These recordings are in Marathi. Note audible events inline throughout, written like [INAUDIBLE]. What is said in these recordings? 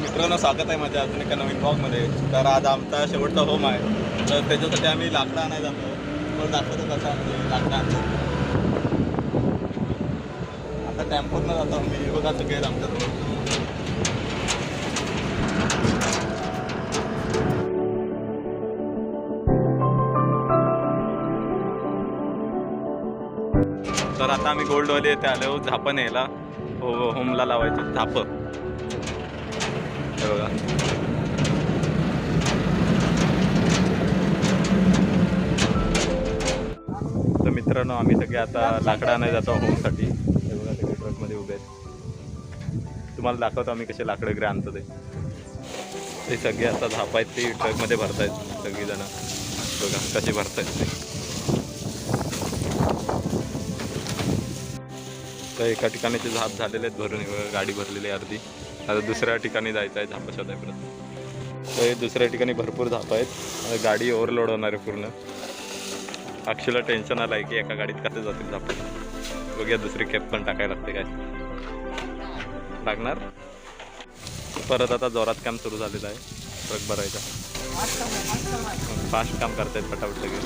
माझ्या अजून एका नवीन ब्लॉगमध्ये तर आज आमचा शेवटचा होम आहे. तर त्याच्यासाठी आम्ही लाकडं आणायला जातो. तर दाखवतो कसं आम्ही लाकडं आणतो. आता टेम्पोतनं जातो आम्ही. बघा सगळे आमच्या तर आता आम्ही गोल्डवाले येथे आलो झापण यायला हो होमला लावायचं झापं. हे बघा. तर मित्रांनो आम्ही सगळे आता लाकडं आणायला जातो होमसाठी हे बघा सगळे ट्रकमध्ये उभे आहेत. तुम्हाला दाखवतो आम्ही कसे लाकडं वगैरे आणतो ते. सगळे आता झाप आहेत ते ट्रकमध्ये भरतायत सगळीजणं. बघा कसे भरतायत ते. तर एका ठिकाणी ते झाप झालेले आहेत भरून गाडी भरलेली आहे अर्धी. आता दुसऱ्या ठिकाणी जायचं आहे झापा परत तर हे दुसऱ्या ठिकाणी भरपूर झाप आहेत. गाडी ओव्हरलोड होणार आहे पूर्ण. अक्षला टेन्शन आलं आहे की एका गाडीत कसे जातील झाप बघूया दुसरी कॅप पण टाकायला लागते काय. लागणार? परत आता जोरात काम सुरू झालेलं आहे. ट्रक भरायचा. फास्ट काम करतायत पटापट सगळे.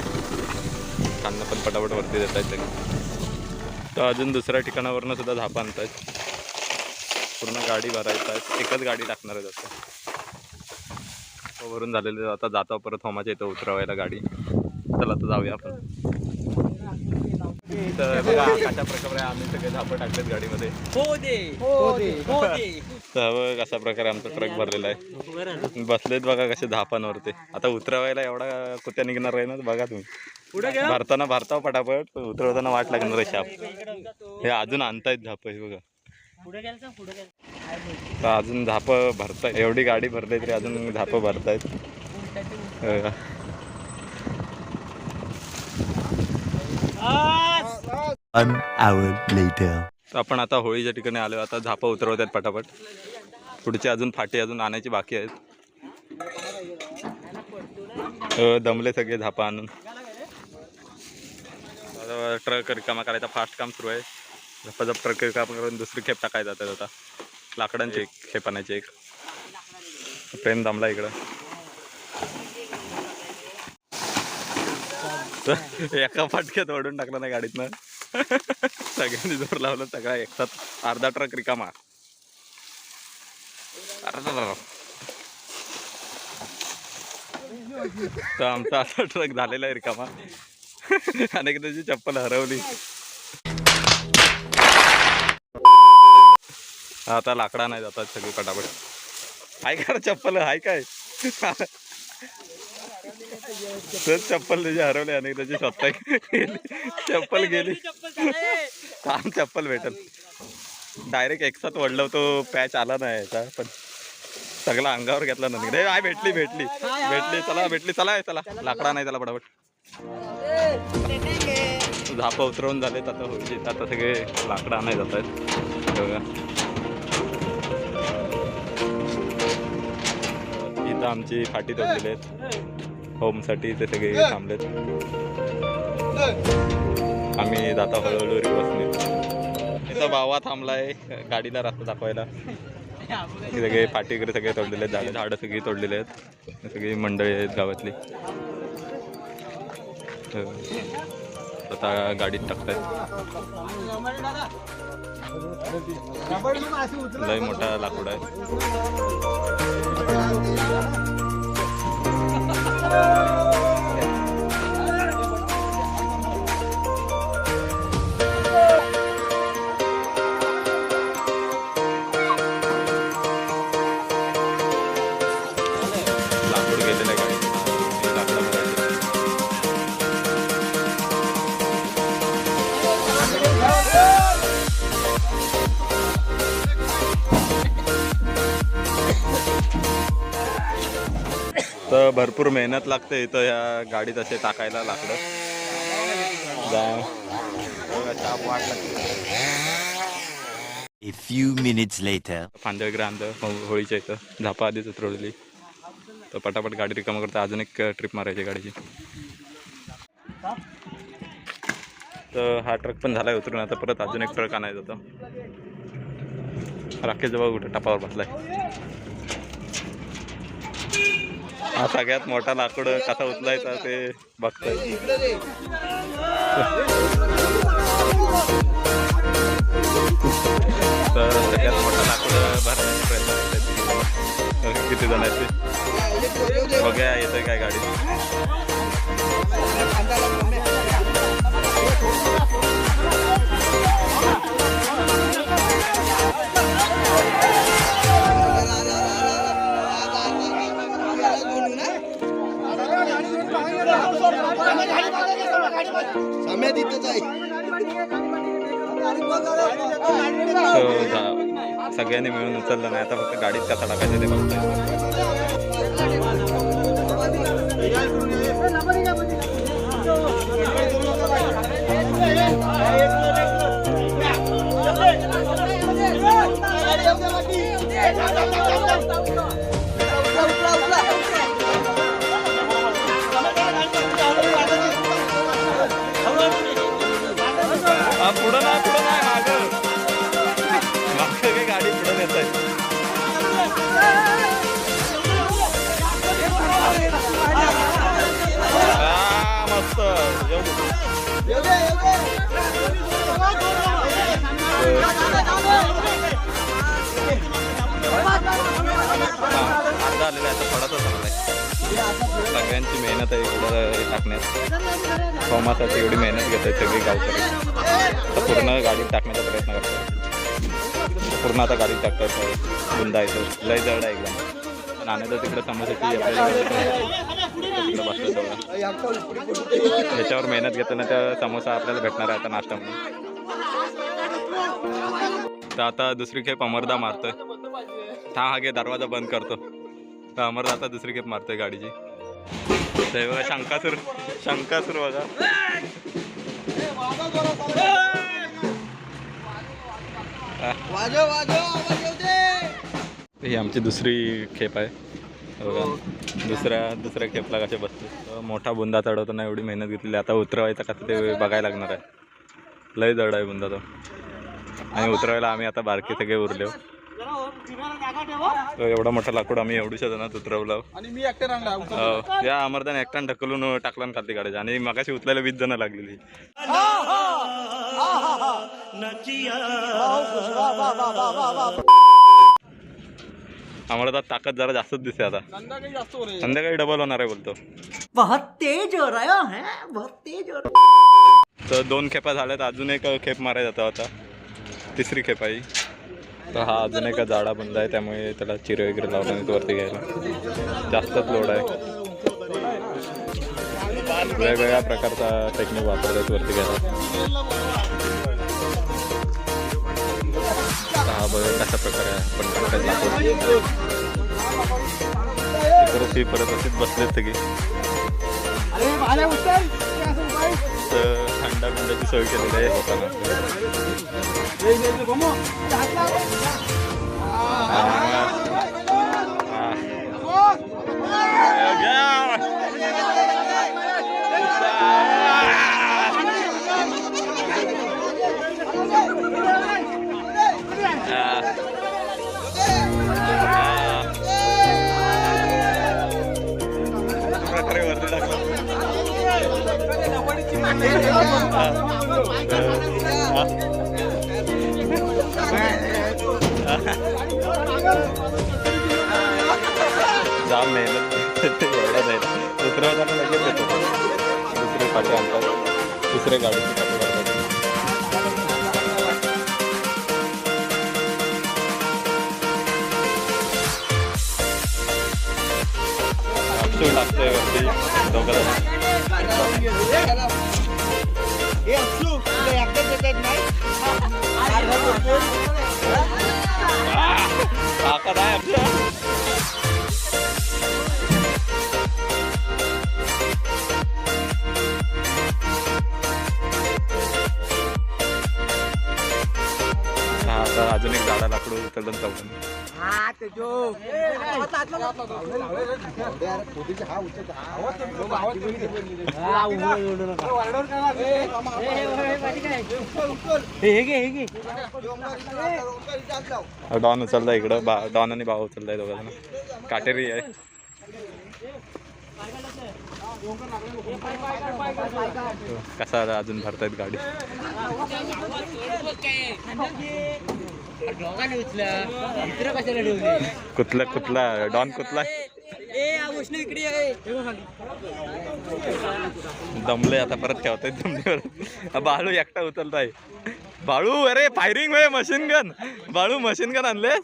त्यांना पण पटापट वरती देत आहेत सगळे. तर अजून दुसऱ्या ठिकाणावरनं सुद्धा झापा आणतायत. पूर्ण गाडी भरायचं आहे. एकच गाडी टाकणार आहे जास्त वरून झालेलं आता जातो परत होमाच्या इथं उतरवायला गाडी. चला आता जाऊया आपण. तर बघा कशा प्रकारे आम्ही सगळे झापं टाकलेत गाडीमध्ये. हो दे. हो दे. हो दे. तर बघ अशा प्रकारे आमचा ट्रक भरलेला आहे. बसलेत बघा कसे झापांवरती. आता उतरवायला एवढा कुत्या निघणार आहे ना बघा तुम्ही. भरताना भरताव पटापट उतरवताना वाट लागणार आहे शाप. हे अजून आणतायत झाप हे बघा. तर अजून झाप भरताय एवढी गाडी भरली तरी अजून झाप भरतायत. हे बघा. One hour later. तर आपण आता होळीच्या ठिकाणी आलो. आता झापा उतरवत आहेत पटापट. पुढचे अजून फाटे अजून आणायची बाकी आहेत. दमले सगळे झापा आणून. ट्रक रिकामा करायचा. फास्ट काम सुरू आहे. झपाझप ट्रक रिकामा करून दुसरी खेप टाकायला जातात आता. लाकडांची एक खेप आणायची एक. ट्रेन दमला इकडं. एका फाटक्यात ओढून टाकला नाही गाडीतनं. सगळ्यांनी जोर लावला सगळा एकसाथ अर्धा ट्रक रिकामा. अर्धा तर आमचा आता ट्रक झालेला आहे रिकामा. आणि त्याची चप्पल हरवली. आता लाकडा नाही जातात सगळी पटापट. हाय का चप्पल? हाय काय? तर चप्पल त्याची हरवली आणि त्याची स्वतः गेली. चप्पल गेली. काम चप्पल भेटल. डायरेक्ट एकसाथ वडलं तो पॅच आला नाही याचा पण सगळा अंगावर घेतला ना रे आय भेटली भेटली. भेटली चला भेटली चला चला. लाकडा नाही त्याला पटापट. झापं उतरवून झाले आता होईल आता सगळे लाकडा नाही जात आहेत इथं आमची फाटी तोडलेली आहेत. होमसाठी ते सगळे थांबलेत. आम्ही जाता हळूहळू रिवर्सने इथं बावा थांबलाय गाडीला रस्ता दाखवायला. सगळे फाटी वगैरे सगळे तोडलेले आहेत झाडं झाडं सगळी तोडलेली आहेत. सगळी मंडळी आहेत गावातली. आता गाडीत टाकतायत. लय मोठा लाकूड आहे. [LAUGHS] तर भरपूर मेहनत लागते इथं या गाडीत असे टाकायला लाकडं आणतं हो- होळीच्या इथं झापा आधीच उतरवलेली. तर पटापट गाडी रिकामा करता अजून एक ट्रिप मारायची गाडीची. तर हा ट्रक पण झालाय उतरून आता परत अजून एक ट्रक आणायचा होता. राकेश जवळ कुठं टपावर बसलाय. हा सगळ्यात मोठा लाकूड कसा उचलायचा ते बघताय. तर सगळ्यात मोठा लाकूड भरण्याचा प्रयत्न करतायत किती जण आहेत ते बघूया येतोय काय गाडी सम्या तिथंच आहे सगळ्यांनी मिळून उचललं नाही आता फक्त गाडीत कसा टाकायचं ते बघतोय. आलेलं आहे आता थोडासा चांगला सगळ्यांची मेहनत आहे एवढं टाकण्यात. सोमासाठी एवढी मेहनत घेत आहे सगळी गावकरी. पूर्ण गाडीत टाकण्याचा प्रयत्न करतो पूर्ण आता गाडीत टाकतात बुंदा येतो लय जड आहे एकदम. नाण्याचं तिकडं समोसाची याच्यावर तिकडं मेहनत घेताना त्या समोसा आपल्याला भेटणार आहे आता नाश्ता म्हणून. तर आता दुसरी खेप अमरदा मारतोय. हा हा घे दरवाजा बंद करतो. तर अमरदा आता दुसरी खेप मारतोय गाडीची. ते बघा शंकासूर शंकासूर बघा. ही आमची दुसरी खेप आहे. हे बघा दुसऱ्या दुसऱ्या खेपला कसे बसते मोठा बुंदा चढवताना एवढी मेहनत घेतलेली आता उतरवायचा कसं ते बघायला लागणार आहे. लय जड आहे बुंदा तो. आणि उतरवायला आम्ही आता बारके सगळे उरले तो एवढा मोठा लाकूड आम्ही एवढ्या जणात उतरवलं. आणि मी एकटा आणला हो. या अमरदान एकट्यानं ढकलून टाकला आणि खालती गाडीच्या आणि मगाशी उचलायला वीस जण लागलेली. अमरदात ताकद जरा जास्तच दिसते आता. संध्याकाळी डबल होणार आहे. बोलतो. बहुत तेज हो रहा है बहुत तेज हो रहा तर दोन खेपा झाल्यात. अजून एक खेप मारायला जातो आता. तिसरी खेप आहे. तर हा अजून एका जाडा बंद आहे त्यामुळे त्याला चिरे वगैरे लावला नाही वरती घ्यायला. जास्तच लोड आहे. वेगवेगळ्या प्रकारचा टेक्निक वापरतात वरती घ्यायला. हा बघा कशा प्रकारे आहे पण टाकायला लाकूड. परत ही परत अशीच बसलेत सगळी तर थंडा बिंडाची सोय केलेली आहे होताना दुसरे पाठी आणतात. दुसऱ्या गाडीची पाठी करतात अक्षय टाकतोय वरती. दोघं झाडा लाकडं उचलून चौकाने डॉन उचलता इकडं बा डॉन आणि भाऊ उचलताय दोघांना काटेरी आहे. कसा अजून भरतायत गाडी? कुठला कुठला? डॉन कुठला? दमले आता परत ठेवताय दमल्यावर. बाळू एकटा उचलताय. बाळू अरे फायरिंग वे machine gun Balu machine gun आणले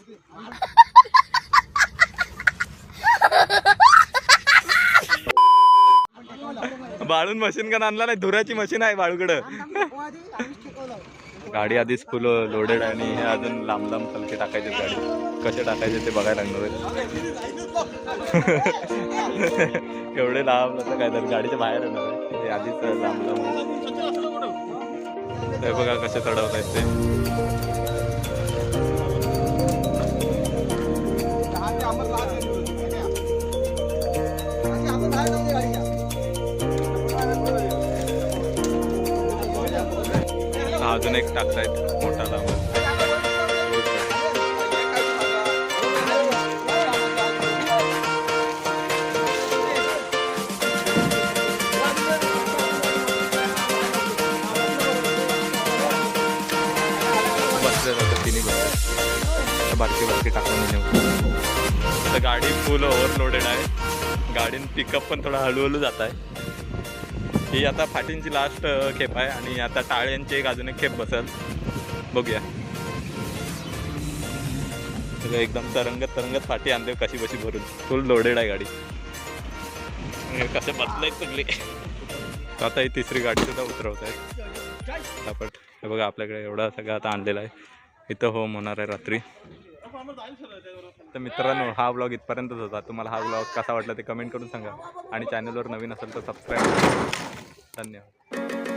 बाळून मशीन गन आणला नाही धुराची मशीन आहे बाळूकडं. गाडी आधीच फुल लोडेड आणि हे अजून लांब लांब पलके टाकायचे गाडी. कसे टाकायचे ते बघायला लागणार आहे [LAUGHS] एवढे लांब असं काय तर गाडीच्या बाहेर येणार आहे. आधीच लांब लांब ते बघा कसे चढवत आहेत ते हा अजून एक टाकतायत मोठा लांब बसले जातं बारकी बारकी टाकून नेऊ तर गाडी फुल ओव्हरलोडेड आहे. गाडीन पिकअप पण थोडा हळूहळू जात आहे. ही आता फाटींची लास्ट खेप आहे आणि आता टाळ्यांची एक अजून एक खेप बसल. बघूया. एकदम तरंगत तरंगत फाटी आणते कशी बशी भरून. फुल लोडेड आहे गाडी. हे कसे बदलायत सगळे. आता ही तिसरी गाडी सुद्धा उतरवत आहेत. आपण हे बघा आपल्याकडे एवढा सगळं आता आणलेला आहे. इथं होम होणार आहे रात्री. तर मित्रांनो हा ब्लॉग इथपर्यंतच होता. तुम्हाला हा ब्लॉग कसा वाटला ते कमेंट करून सांगा. आणि चॅनलवर नवीन असेल तर सबस्क्राईब धन्यवाद.